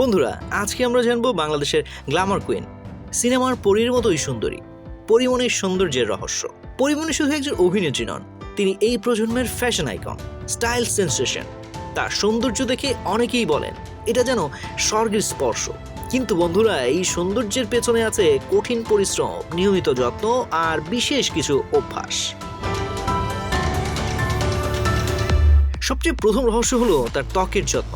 বন্ধুরা, আজকে আমরা জানব বাংলাদেশের গ্ল্যামার কুইন। সিনেমার পরীর মতোই সুন্দরী, পরিমণির সৌন্দর্যের রহস্য। পরিমণি শুধু একজন অভিনেত্রী নন, তিনি এই প্রজন্মের ফ্যাশন আইকন স্টাইল সেন্সেশন তার সৌন্দর্য দেখে অনেকেই বলেন, এটা যেন স্বর্গের স্পর্শ। কিন্তু বন্ধুরা, এই সৌন্দর্যের পেছনে আছে কঠিন পরিশ্রম, নিয়মিত যত্ন আর বিশেষ কিছু অভ্যাস। সবচেয়ে প্রথম রহস্য হলো তার ত্বকের যত্ন।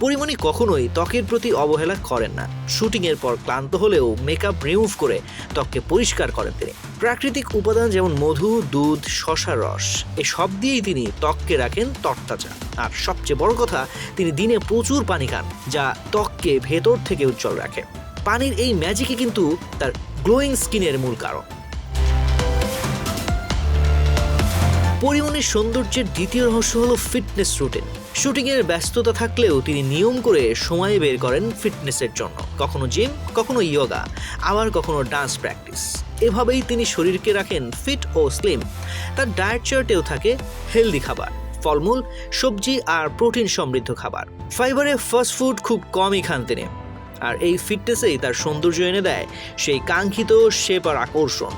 পরিমণি কখনোই ত্বকের প্রতি অবহেলা করেন না। শুটিং এর পর ক্লান্ত হলেও মেকআপ রিমুভ করে ত্বককে পরিষ্কার করেন তিনি। প্রাকৃতিক উপাদান যেমন মধু, দুধ শশার রস এসব দিয়েই তিনি ত্বককে রাখেন তরতাজা। আর সবচেয়ে বড় কথা, তিনি দিনে প্রচুর পানি খান, যা ত্বককে ভেতর থেকে উজ্জ্বল রাখে। পানির এই ম্যাজিকই কিন্তু তার গ্লোয়িং স্কিনের মূল কারণ। পরিমণির সৌন্দর্যের দ্বিতীয় রহস্য হলো ফিটনেস রুটিন শুটিংয়ের ব্যস্ততা থাকলেও তিনি নিয়ম করে সময় বের করেন ফিটনেসের জন্য। কখনো জিম, কখনো ইয়োগা, আবার কখনো ডান্স প্র্যাকটিস। এভাবেই তিনি শরীরকে রাখেন ফিট ও স্লিম। তার ডায়েট চার্টেও থাকে হেলদি খাবার, ফলমূল, সবজি আর প্রোটিন সমৃদ্ধ খাবার। ফাইবারে ফাস্ট ফুড খুব কমই খান তিনি। আর এই ফিটনেসেই তার সৌন্দর্য এনে দেয় সেই কাঙ্ক্ষিত শেপ আর আকর্ষণ।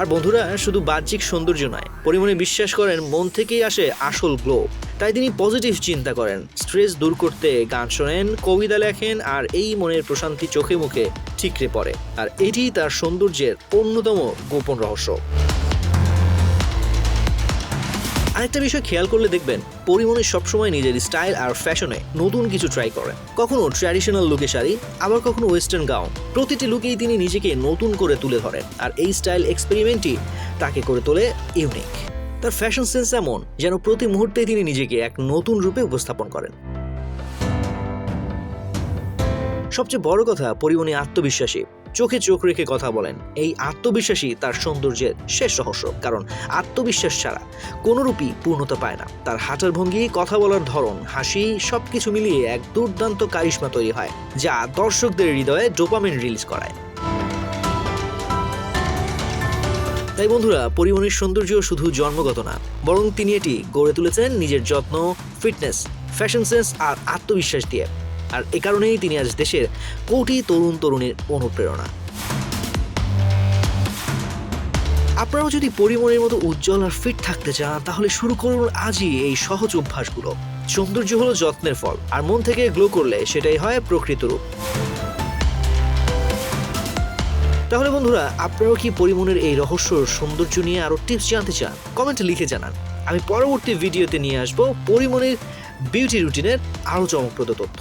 আর বন্ধুরা, শুধু বাহ্যিক সৌন্দর্য নয়, পরিমণি বিশ্বাস করেন, মন থেকেই আসে আসল গ্লো তাই তিনি পজিটিভ চিন্তা করেন। স্ট্রেস দূর করতে গান শোনেন, কবিতা লেখেন, আর এই মনের প্রশান্তি চোখে মুখে ঠিকরে পড়ে। আর এটি তার সৌন্দর্যের অন্যতম গোপন রহস্য। আরেকটা বিষয় খেয়াল করলে দেখবেন, পরিমণি সবসময় নিজের স্টাইল আর ফ্যাশনে নতুন কিছু ট্রাই করে কখনো ট্র্যাডিশনাল লুকে শাড়ি, আবার কখনো ওয়েস্টার্ন গাউন প্রতিটি লুকেই তিনি নিজেকে নতুন করে তুলে ধরেন, আর এই স্টাইল এক্সপেরিমেন্টই তাকে করে তোলে ইউনিক তার ফ্যাশন সেন্স এমন, যেন প্রতি মুহূর্তে তিনি নিজেকে এক নতুন রূপে উপস্থাপন করেন। সবচেয়ে বড় কথা পরিমণি আত্মবিশ্বাসী। চোখে চোখ রেখে কথা বলেন। এই আত্মবিশ্বাসী তার সৌন্দর্যের শেষ রহস্য। কারণ আত্মবিশ্বাস ছাড়া কোনো রূপই পূর্ণতা পায় না। তার হাঁটার ভঙ্গি, কথা বলার ধরন, হাসি সবকিছু মিলিয়ে এক দুর্দান্ত কারিশমা তৈরি হয়, যা দর্শকদের হৃদয়ে ডোপামিন রিলিজ করায়। তাই বন্ধুরা, পরিমণির সৌন্দর্য শুধু জন্মগত না, বরং তিনি এটি গড়ে তুলেছেন নিজের যত্ন, ফিটনেস, ফ্যাশন সেন্স আর আত্মবিশ্বাস দিয়ে। আর এ কারণেই তিনি আজ দেশের কোটি তরুণ তরুণীর অনুপ্রেরণা। আপনারাও যদি পরিমণের মতো উজ্জ্বল আর ফিট থাকতে চান, তাহলে শুরু করুন আজই এই সহজ অভ্যাসগুলো। সৌন্দর্য হলো যত্নের ফল, আর মন থেকে গ্লো করলে সেটাই হয় প্রকৃত রূপ। তাহলে বন্ধুরা, আপনারাও কি পরিমণের এই রহস্য সৌন্দর্য নিয়ে আরও টিপস জানতে চান? কমেন্টে লিখে জানান। আমি পরবর্তী ভিডিওতে নিয়ে আসব পরিমণের বিউটি রুটিনের আরও চমকপ্রদ তথ্য।